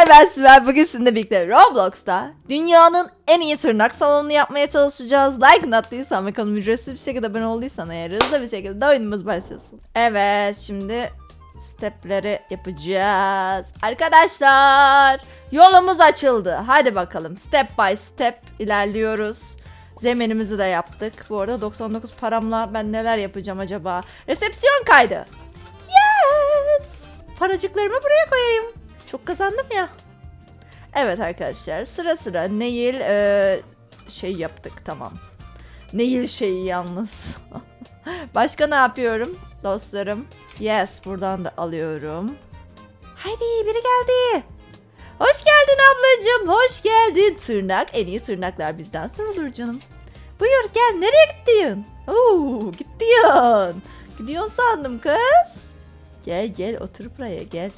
Merhabalar ben Sibel. Bugün sizinle birlikte Roblox'ta dünyanın en iyi tırnak salonunu yapmaya çalışacağız. Like attıysan ve kanalıma ücretsiz bir şekilde abone olduysan eğer hızlı bir şekilde oyunumuz başlasın. Evet şimdi stepleri yapacağız. Arkadaşlar yolumuz açıldı. Hadi bakalım step by step ilerliyoruz. Zeminimizi de yaptık. Bu arada 99 paramla ben neler yapacağım acaba? Resepsiyon kaydı. Yes! Paracıklarımı buraya koyayım. Çok kazandım ya. Evet arkadaşlar sıra sıra Nail e, şey yaptık tamam. Nail şeyi yalnız. Başka ne yapıyorum dostlarım? Yes buradan da alıyorum. Haydi biri geldi. Hoş geldin ablacığım hoş geldin. Tırnak en iyi tırnaklar bizden sorulur canım. Buyur gel nereye gittin? Oo gittin. Gidiyorsun sandım kız. Gel gel otur buraya gel.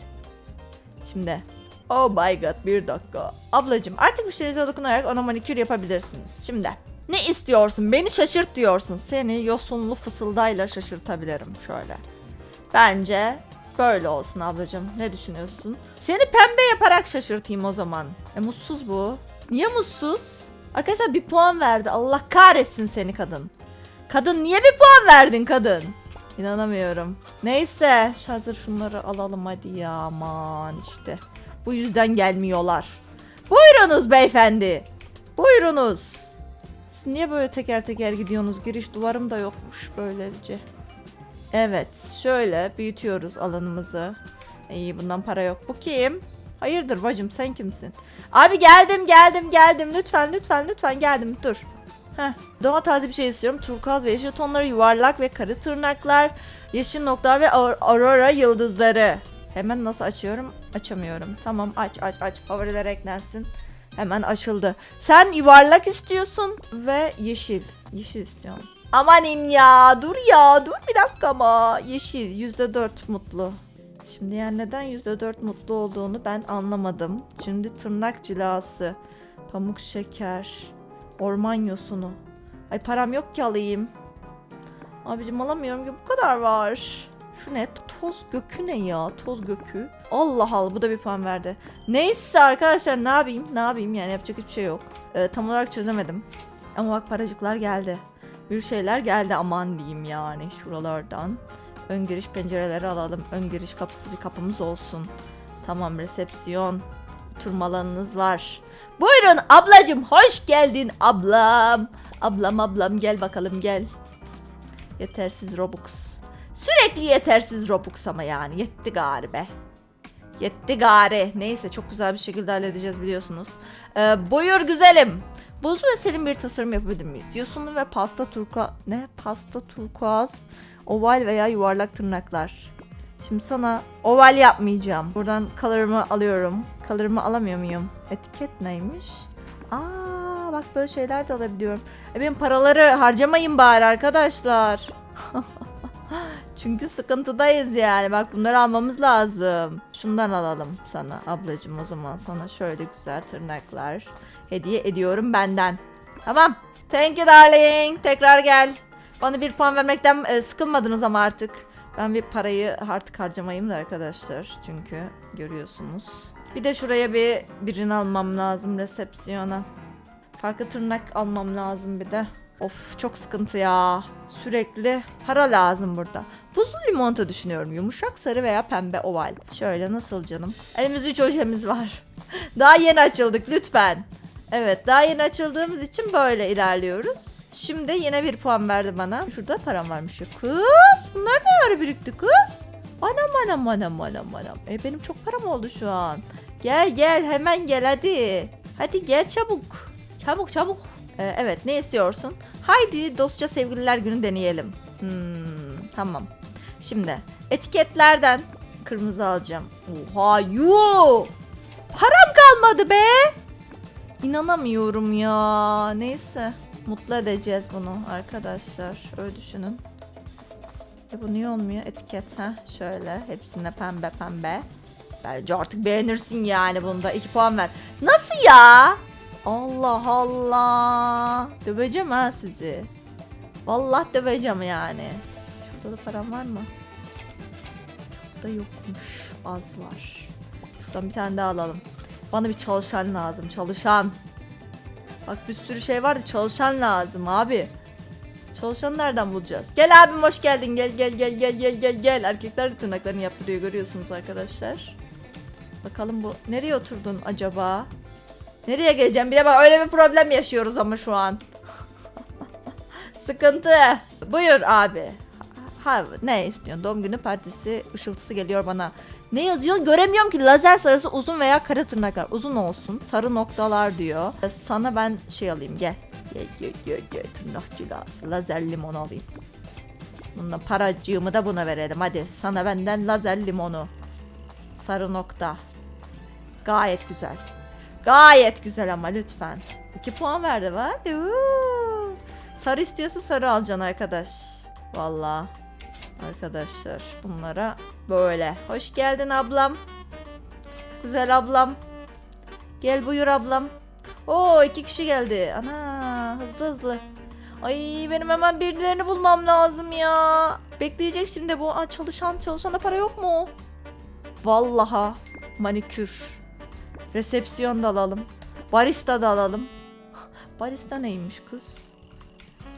Şimdi. Oh my god bir dakika. Ablacım artık müşterinize dokunarak ona manikür yapabilirsiniz. Şimdi. Ne istiyorsun? Beni şaşırt diyorsun. Seni yosunlu fısıldayla şaşırtabilirim şöyle. Bence böyle olsun ablacım. Ne düşünüyorsun? Seni pembe yaparak şaşırtayım o zaman. E mutsuz bu. Niye mutsuz? Arkadaşlar bir puan verdi. Allah kahretsin seni kadın. Kadın niye bir puan verdin kadın? İnanamıyorum. Neyse hazır şunları alalım hadi ya aman işte. Bu yüzden gelmiyorlar. Buyurunuz beyefendi. Buyurunuz. Siz niye böyle teker teker gidiyorsunuz? Giriş duvarım da yokmuş böylece. Evet şöyle büyütüyoruz alanımızı. İyi bundan para yok. Bu kim? Hayırdır bacım sen kimsin? Abi geldim geldim geldim lütfen lütfen lütfen geldim dur. Heh. Daha taze bir şey istiyorum. Turkuaz ve yeşil tonları, yuvarlak ve karı tırnaklar, yeşil noktalar ve aur- aurora yıldızları. Hemen nasıl açıyorum? Açamıyorum. Tamam aç aç aç. Favoriler eklensin. Hemen açıldı. Sen yuvarlak istiyorsun ve yeşil. Yeşil istiyorum. Amanin ya dur ya dur bir dakika ama. Yeşil yüzde dört mutlu. Şimdi yani neden yüzde dört mutlu olduğunu ben anlamadım. Şimdi tırnak cilası, pamuk şeker, orman yosunu. Ay param yok ki alayım. Abicim alamıyorum ki bu kadar var. Şu ne? Toz gökü ne ya? Toz gökü. Allah Allah bu da bir puan verdi. Neyse arkadaşlar ne yapayım? Ne yapayım yani yapacak hiçbir şey yok. Ee, tam olarak çözemedim. Ama bak paracıklar geldi. Bir şeyler geldi aman diyeyim yani şuralardan. Ön giriş pencereleri alalım. Ön giriş kapısı bir kapımız olsun. Tamam resepsiyon. Oturma alanınız var. Buyurun ablacım hoş geldin ablam. Ablam ablam gel bakalım gel. Yetersiz Robux. Sürekli yetersiz Robux ama yani yetti gari Yetti gari. Neyse çok güzel bir şekilde halledeceğiz biliyorsunuz. Ee, buyur güzelim. Buzlu ve serin bir tasarım yapabilir miyiz? Yosunlu ve pasta turka... Ne? Pasta turkuaz, oval veya yuvarlak tırnaklar. Şimdi sana oval yapmayacağım. Buradan color'ımı alıyorum. Color'ımı alamıyor muyum? Etiket neymiş? Aa bak böyle şeyler de alabiliyorum. E benim paraları harcamayın bari arkadaşlar. Çünkü sıkıntıdayız yani. Bak bunları almamız lazım. Şundan alalım sana ablacığım o zaman. Sana şöyle güzel tırnaklar hediye ediyorum benden. Tamam. Thank you darling. Tekrar gel. Bana bir puan vermekten e, sıkılmadınız ama artık. Ben bir parayı artık harcamayayım da arkadaşlar. Çünkü görüyorsunuz. Bir de şuraya bir birini almam lazım resepsiyona. Farklı tırnak almam lazım bir de. Of çok sıkıntı ya. Sürekli para lazım burada. Buzlu limonata düşünüyorum. Yumuşak sarı veya pembe oval. Şöyle nasıl canım? Elimizde 3 ojemiz var. daha yeni açıldık lütfen. Evet daha yeni açıldığımız için böyle ilerliyoruz. Şimdi yine bir puan verdi bana. Şurada param varmış ya. Kız bunlar ne ara birikti kız? Anam anam anam anam anam. E benim çok param oldu şu an. Gel gel hemen gel hadi. Hadi gel çabuk. Çabuk çabuk. Ee, evet ne istiyorsun? Haydi dostça sevgililer günü deneyelim. Hmm, tamam. Şimdi etiketlerden kırmızı alacağım. Oha yuh. Param kalmadı be. İnanamıyorum ya. Neyse. Mutlu edeceğiz bunu arkadaşlar. Öyle düşünün. E bu niye olmuyor? Etiket ha şöyle. Hepsine pembe pembe. Bence artık beğenirsin yani bunda. 2 puan ver. Nasıl ya? Allah Allah. Döveceğim ha sizi. Vallahi döveceğim yani. Şurada da param var mı? Çok yokmuş. Az var. Şuradan bir tane daha alalım. Bana bir çalışan lazım. Çalışan. Bak bir sürü şey var da çalışan lazım abi. Çalışanı nereden bulacağız? Gel abim hoş geldin. Gel gel gel gel gel gel gel. Erkekler de tırnaklarını yaptırıyor görüyorsunuz arkadaşlar. Bakalım bu nereye oturdun acaba? Nereye geleceğim? Bir de bak öyle bir problem yaşıyoruz ama şu an. Sıkıntı. Buyur abi. Ha, ne istiyorsun? Doğum günü partisi ışıltısı geliyor bana. Ne yazıyor? Göremiyorum ki. Lazer sarısı uzun veya kara tırnaklar. Uzun olsun. Sarı noktalar diyor. Sana ben şey alayım gel. Gel gel gel gel tırnak cilası. Lazer limon alayım. Bununla paracığımı da buna verelim. Hadi sana benden lazer limonu. Sarı nokta. Gayet güzel. Gayet güzel ama lütfen. 2 puan verdi var. Sarı istiyorsa sarı alacaksın arkadaş. Vallahi. Arkadaşlar bunlara böyle. Hoş geldin ablam. Güzel ablam. Gel buyur ablam. Oo iki kişi geldi. Ana hızlı hızlı. Ay benim hemen birilerini bulmam lazım ya. Bekleyecek şimdi bu. Aa, çalışan çalışana para yok mu? Vallaha manikür. Resepsiyon da alalım. Barista da alalım. Barista neymiş kız?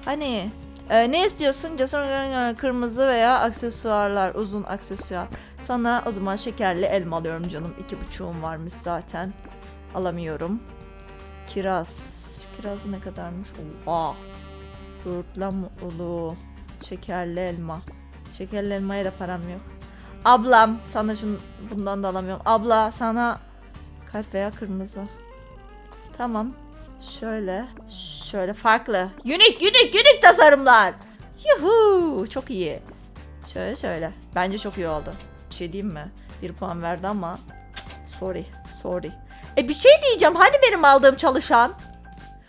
Hani e, ne istiyorsun? Cesur e, kırmızı veya aksesuarlar, uzun aksesuar. Sana o zaman şekerli elma alıyorum canım. İki buçuğum varmış zaten. Alamıyorum. Kiraz. Kiraz ne kadarmış? Oha. Mutluluğu. Şekerli elma. Şekerli elmaya da param yok. Ablam sana şunu bundan da alamıyorum. Abla sana kalp veya kırmızı. Tamam. Şöyle. Şöyle farklı. Unik unik unik tasarımlar. Yuhu çok iyi. Şöyle şöyle. Bence çok iyi oldu. Bir şey diyeyim mi? Bir puan verdi ama sorry sorry. E bir şey diyeceğim. Hani benim aldığım çalışan?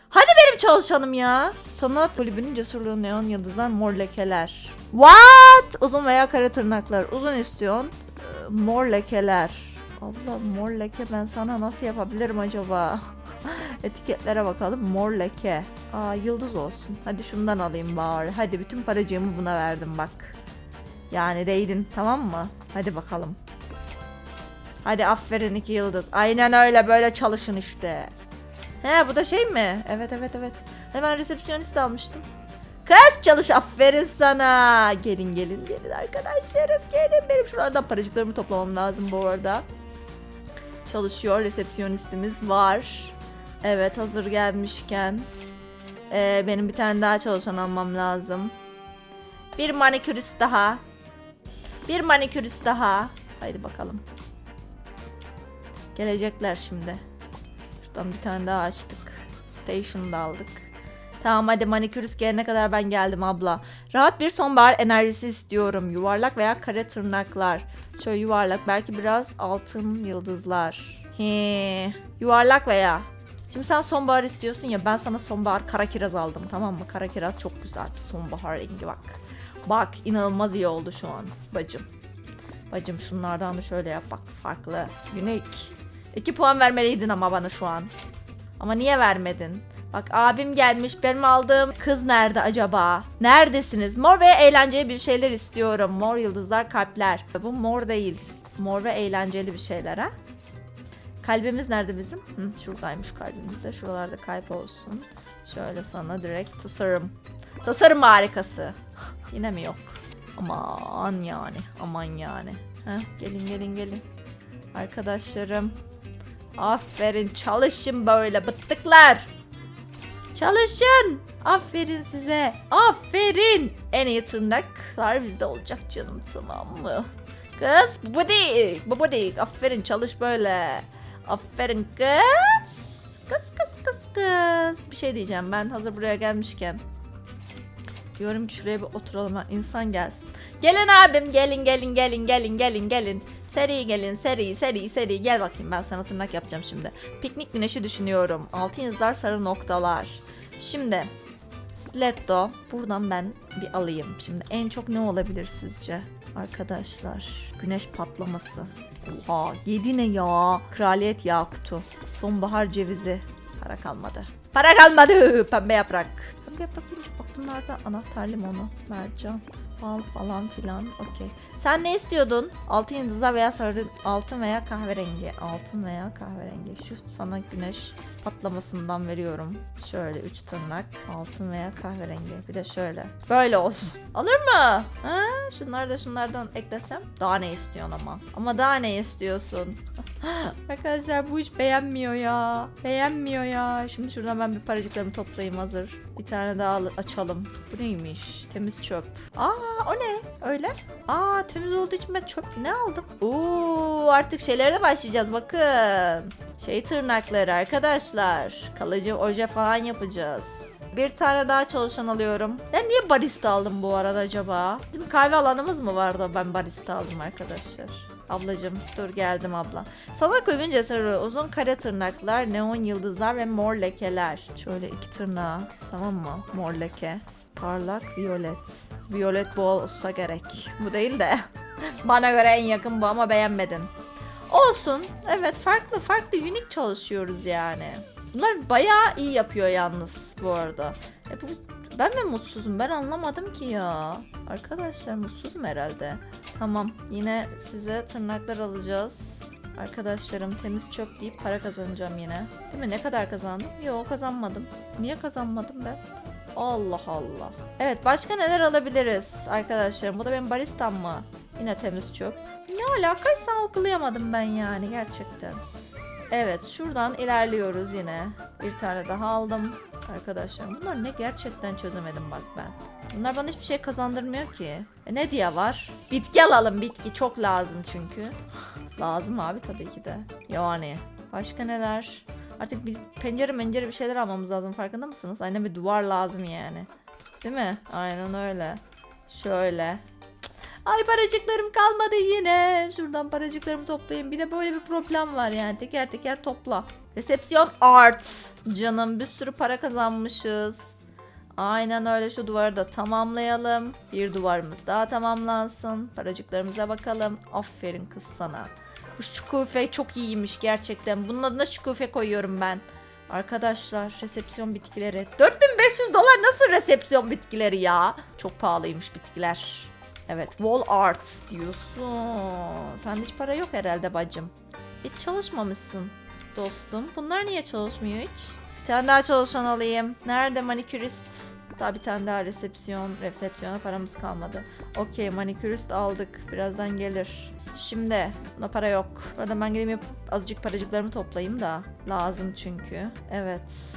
Hani benim çalışanım ya? Sanat kulübünün cesurluğu neon yıldızlar mor lekeler. What? Uzun veya kara tırnaklar. Uzun istiyorsun. Ee, mor lekeler. Abla mor leke ben sana nasıl yapabilirim acaba? Etiketlere bakalım. Mor leke. Aa yıldız olsun. Hadi şundan alayım bari. Hadi bütün paracığımı buna verdim bak. Yani değdin tamam mı? Hadi bakalım. Hadi aferin iki yıldız. Aynen öyle böyle çalışın işte. He bu da şey mi? Evet evet evet. Hemen resepsiyonist almıştım. Kız çalış aferin sana. Gelin gelin gelin arkadaşlarım gelin. Benim şuralardan paracıklarımı toplamam lazım bu arada. Çalışıyor resepsiyonistimiz var. Evet hazır gelmişken. Ee, benim bir tane daha çalışan almam lazım. Bir manikürist daha. Bir manikürist daha. Haydi bakalım. Gelecekler şimdi. Şuradan bir tane daha açtık. Station'da aldık. Tamam hadi manikürist gelene kadar ben geldim abla. Rahat bir sonbahar enerjisi istiyorum. Yuvarlak veya kare tırnaklar. Şöyle yuvarlak belki biraz altın yıldızlar. He. Yuvarlak veya. Şimdi sen sonbahar istiyorsun ya ben sana sonbahar kara kiraz aldım tamam mı? Kara kiraz çok güzel bir sonbahar rengi bak. Bak inanılmaz iyi oldu şu an bacım. Bacım şunlardan da şöyle yap bak farklı. Unique. 2 puan vermeliydin ama bana şu an. Ama niye vermedin? Bak abim gelmiş benim aldığım kız nerede acaba? Neredesiniz? Mor ve eğlenceli bir şeyler istiyorum. Mor yıldızlar kalpler. Bu mor değil. Mor ve eğlenceli bir şeyler ha. Kalbimiz nerede bizim? Hı, şuradaymış kalbimiz de. Şuralarda kalp olsun. Şöyle sana direkt tasarım. Tasarım harikası. Yine mi yok? Aman yani. Aman yani. Heh, gelin gelin gelin. Arkadaşlarım. Aferin çalışın böyle bıttıklar. Çalışın. Aferin size. Aferin. En iyi tırnaklar bizde olacak canım tamam mı? Kız babadik babadik aferin çalış böyle. Aferin kız. Kız kız kız kız. Bir şey diyeceğim ben hazır buraya gelmişken. Diyorum ki şuraya bir oturalım ha insan gelsin. Gelin abim gelin gelin gelin gelin gelin gelin. Seri gelin seri seri seri gel bakayım ben sana tırnak yapacağım şimdi. Piknik güneşi düşünüyorum. Altın yıldızlar sarı noktalar. Şimdi Stiletto buradan ben bir alayım. Şimdi en çok ne olabilir sizce? Arkadaşlar güneş patlaması. Oha 7 ne ya? Kraliyet yakutu. Sonbahar cevizi. Para kalmadı. Para kalmadı. Pembe yaprak. Pembe yaprak değilmiş. Bak bunlarda anahtar limonu. Mercan. Bal falan filan. Okey. Sen ne istiyordun? Altın yıldızlar veya sarı altın veya kahverengi. Altın veya kahverengi. Şu sana güneş patlamasından veriyorum. Şöyle üç tırnak. Altın veya kahverengi. Bir de şöyle. Böyle olsun. Alır mı? Ha? Şunları da şunlardan eklesem. Daha ne istiyorsun ama? Ama daha ne istiyorsun? Arkadaşlar bu hiç beğenmiyor ya. Beğenmiyor ya. Şimdi şuradan ben bir paracıklarımı toplayayım hazır. Bir tane daha al- açalım. Bu neymiş? Temiz çöp. Aa o ne? Öyle. Aa temiz olduğu için ben çöp ne aldım? Oo artık şeylerle başlayacağız bakın. Şey tırnakları arkadaşlar. Kalıcı oje falan yapacağız. Bir tane daha çalışan alıyorum. Ben niye barista aldım bu arada acaba? Bizim kahve alanımız mı vardı ben barista aldım arkadaşlar. Ablacım dur geldim abla. Salak övünce sarı uzun kare tırnaklar, neon yıldızlar ve mor lekeler. Şöyle iki tırnağı tamam mı? Mor leke. Parlak violet. Violet bu olsa gerek. Bu değil de. Bana göre en yakın bu ama beğenmedin. Olsun. Evet farklı farklı unik çalışıyoruz yani. Bunlar bayağı iyi yapıyor yalnız bu arada. E bu, ben mi mutsuzum? Ben anlamadım ki ya. Arkadaşlar mutsuzum herhalde. Tamam yine size tırnaklar alacağız. Arkadaşlarım temiz çöp deyip para kazanacağım yine. Değil mi? Ne kadar kazandım? Yok kazanmadım. Niye kazanmadım ben? Allah Allah. Evet başka neler alabiliriz arkadaşlarım? Bu da benim baristam mı? Yine temiz çöp. Ne alakaysa algılayamadım ben yani gerçekten. Evet şuradan ilerliyoruz yine. Bir tane daha aldım. Arkadaşlar bunlar ne gerçekten çözemedim bak ben. Bunlar bana hiçbir şey kazandırmıyor ki. E ne diye var? Bitki alalım bitki çok lazım çünkü. lazım abi tabii ki de. Yani başka neler? Artık bir pencere mencere bir şeyler almamız lazım farkında mısınız? Aynen bir duvar lazım yani. Değil mi? Aynen öyle. Şöyle. Ay paracıklarım kalmadı yine. Şuradan paracıklarımı toplayayım. Bir de böyle bir problem var yani. Teker teker topla. Resepsiyon art. Canım bir sürü para kazanmışız. Aynen öyle şu duvarı da tamamlayalım. Bir duvarımız daha tamamlansın. Paracıklarımıza bakalım. Aferin kız sana. Bu şikufe çok iyiymiş gerçekten. Bunun adına şikufe koyuyorum ben. Arkadaşlar resepsiyon bitkileri. 4500 dolar nasıl resepsiyon bitkileri ya? Çok pahalıymış bitkiler. Evet wall art diyorsun. Sende hiç para yok herhalde bacım. Hiç çalışmamışsın dostum. Bunlar niye çalışmıyor hiç? Bir tane daha çalışan alayım. Nerede manikürist? Daha bir tane daha resepsiyon. Resepsiyona paramız kalmadı. Okey manikürist aldık. Birazdan gelir. Şimdi buna para yok. Burada ben gideyim azıcık paracıklarımı toplayayım da. Lazım çünkü. Evet.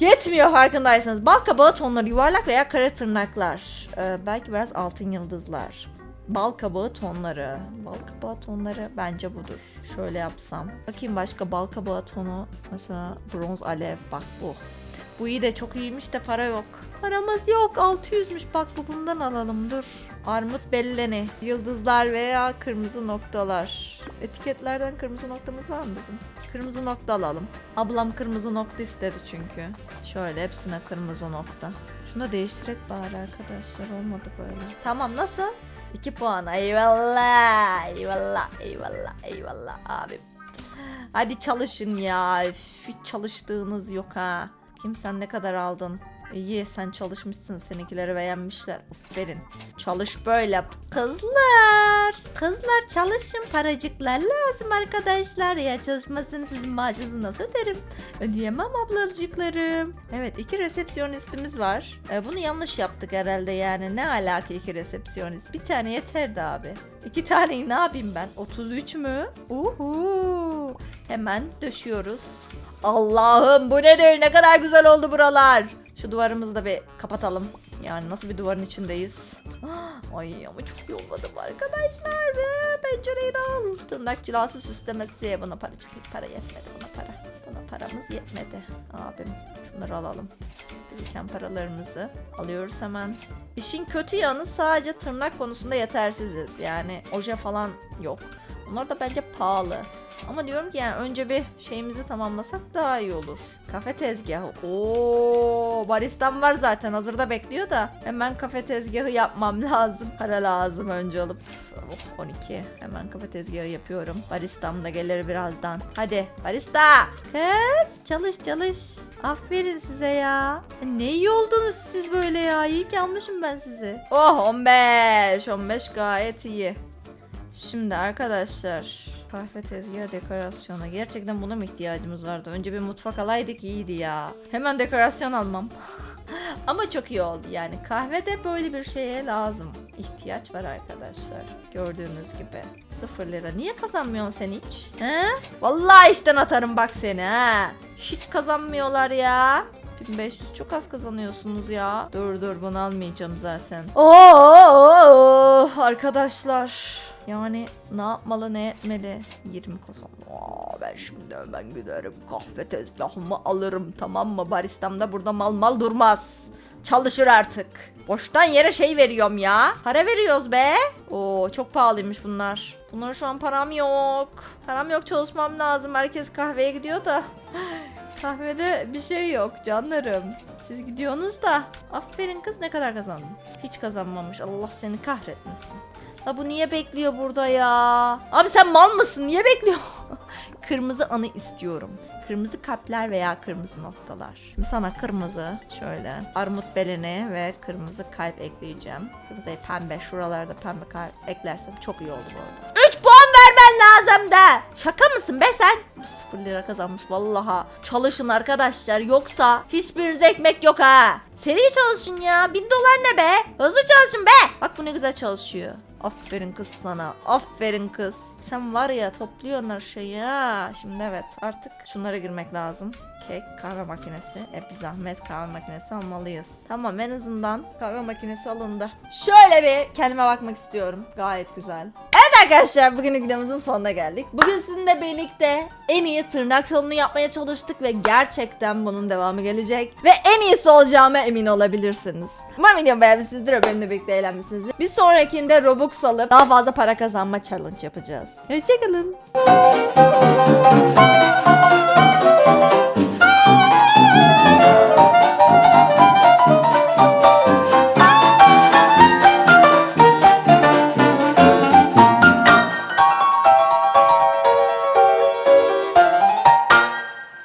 Yetmiyor farkındaysanız. Bal kabağı tonları yuvarlak veya kare tırnaklar. Ee, belki biraz altın yıldızlar. Bal kabağı tonları. Bal kabağı tonları bence budur. Şöyle yapsam. Bakayım başka bal kabağı tonu. Mesela bronz alev. Bak bu. Bu iyi de çok iyiymiş de para yok. Paramız yok. 600'müş bak bu bundan alalım dur. Armut belleni. Yıldızlar veya kırmızı noktalar. Etiketlerden kırmızı noktamız var mı bizim? Kırmızı nokta alalım. Ablam kırmızı nokta istedi çünkü. Şöyle hepsine kırmızı nokta. Şunu da değiştirek bari arkadaşlar. Olmadı böyle. Tamam nasıl? 2 puan. Eyvallah. Eyvallah. Eyvallah. Eyvallah abim. Hadi çalışın ya. Hiç çalıştığınız yok ha. Kim sen ne kadar aldın? İyi sen çalışmışsın seninkileri beğenmişler. Aferin. Çalış böyle. Kızlar. Kızlar çalışın paracıklar lazım arkadaşlar. Ya çalışmasın sizin maaşınızı nasıl öderim? Ödeyemem ablacıklarım. Evet iki resepsiyonistimiz var. Ee, bunu yanlış yaptık herhalde yani. Ne alaka iki resepsiyonist? Bir tane yeterdi abi. İki taneyi ne yapayım ben? 33 mü? Uhu. Hemen döşüyoruz. Allah'ım bu nedir? Ne kadar güzel oldu buralar. Şu duvarımızı da bir kapatalım. Yani nasıl bir duvarın içindeyiz. Ay ama çok bu arkadaşlar. Pencereyi de al. Tırnak cilası süslemesi. Buna para çıktı. Para yetmedi buna para. Buna paramız yetmedi. Abim şunları alalım. Biriken paralarımızı alıyoruz hemen. İşin kötü yanı sadece tırnak konusunda yetersiziz. Yani oje falan yok. Bunlar da bence pahalı. Ama diyorum ki yani önce bir şeyimizi tamamlasak daha iyi olur. Kafe tezgahı. Oo, baristam var zaten hazırda bekliyor da. Hemen kafe tezgahı yapmam lazım. Para lazım önce alıp. Oh, 12. Hemen kafe tezgahı yapıyorum. Baristam da gelir birazdan. Hadi barista. Kız çalış çalış. Aferin size ya. Ne iyi oldunuz siz böyle ya. İyi ki almışım ben sizi. Oh 15. 15 gayet iyi. Şimdi arkadaşlar kahve tezgahı dekorasyona gerçekten buna mı ihtiyacımız vardı? Önce bir mutfak alaydık iyiydi ya. Hemen dekorasyon almam. Ama çok iyi oldu yani. Kahvede böyle bir şeye lazım. İhtiyaç var arkadaşlar. Gördüğünüz gibi. Sıfır lira. Niye kazanmıyorsun sen hiç? He? Vallahi işten atarım bak seni ha. Hiç kazanmıyorlar ya. 1500 çok az kazanıyorsunuz ya. Dur dur bunu almayacağım zaten. Oo arkadaşlar. Yani ne yapmalı ne etmeli? 20 kazandım. Aa, ben şimdi hemen giderim kahve tezgahımı alırım tamam mı? Baristam da burada mal mal durmaz. Çalışır artık. Boştan yere şey veriyorum ya. Para veriyoruz be. Oo çok pahalıymış bunlar. Bunlara şu an param yok. Param yok çalışmam lazım. Herkes kahveye gidiyor da. Kahvede bir şey yok canlarım. Siz gidiyorsunuz da. Aferin kız ne kadar kazandın? Hiç kazanmamış. Allah seni kahretmesin. La bu niye bekliyor burada ya? Abi sen mal mısın? Niye bekliyor? kırmızı anı istiyorum. Kırmızı kalpler veya kırmızı noktalar. Şimdi sana kırmızı şöyle armut belini ve kırmızı kalp ekleyeceğim. Kırmızı pembe şuralarda pembe kalp eklersem çok iyi olur bu arada. 3 puan vermen lazım da. Şaka mısın be sen? 0 lira kazanmış vallaha. Çalışın arkadaşlar yoksa hiçbirinize ekmek yok ha. Seri çalışın ya. 1000 dolar ne be? Hızlı çalışın be. Bak bu ne güzel çalışıyor. Aferin kız sana. Aferin kız. Sen var ya topluyorsun her şeyi ha. Şimdi evet artık şunlara girmek lazım. Kek, kahve makinesi. E bir zahmet kahve makinesi almalıyız. Tamam en azından kahve makinesi alındı. Şöyle bir kendime bakmak istiyorum. Gayet güzel. Evet arkadaşlar bugünlük videomuzun sonuna geldik. Bugün sizinle birlikte en iyi tırnak salonu yapmaya çalıştık ve gerçekten bunun devamı gelecek. Ve en iyisi olacağıma emin olabilirsiniz. Umarım videomu beğenmişsinizdir ve benimle birlikte eğlenmişsinizdir. Bir sonrakinde Robux alıp daha fazla para kazanma challenge yapacağız. Hoşçakalın.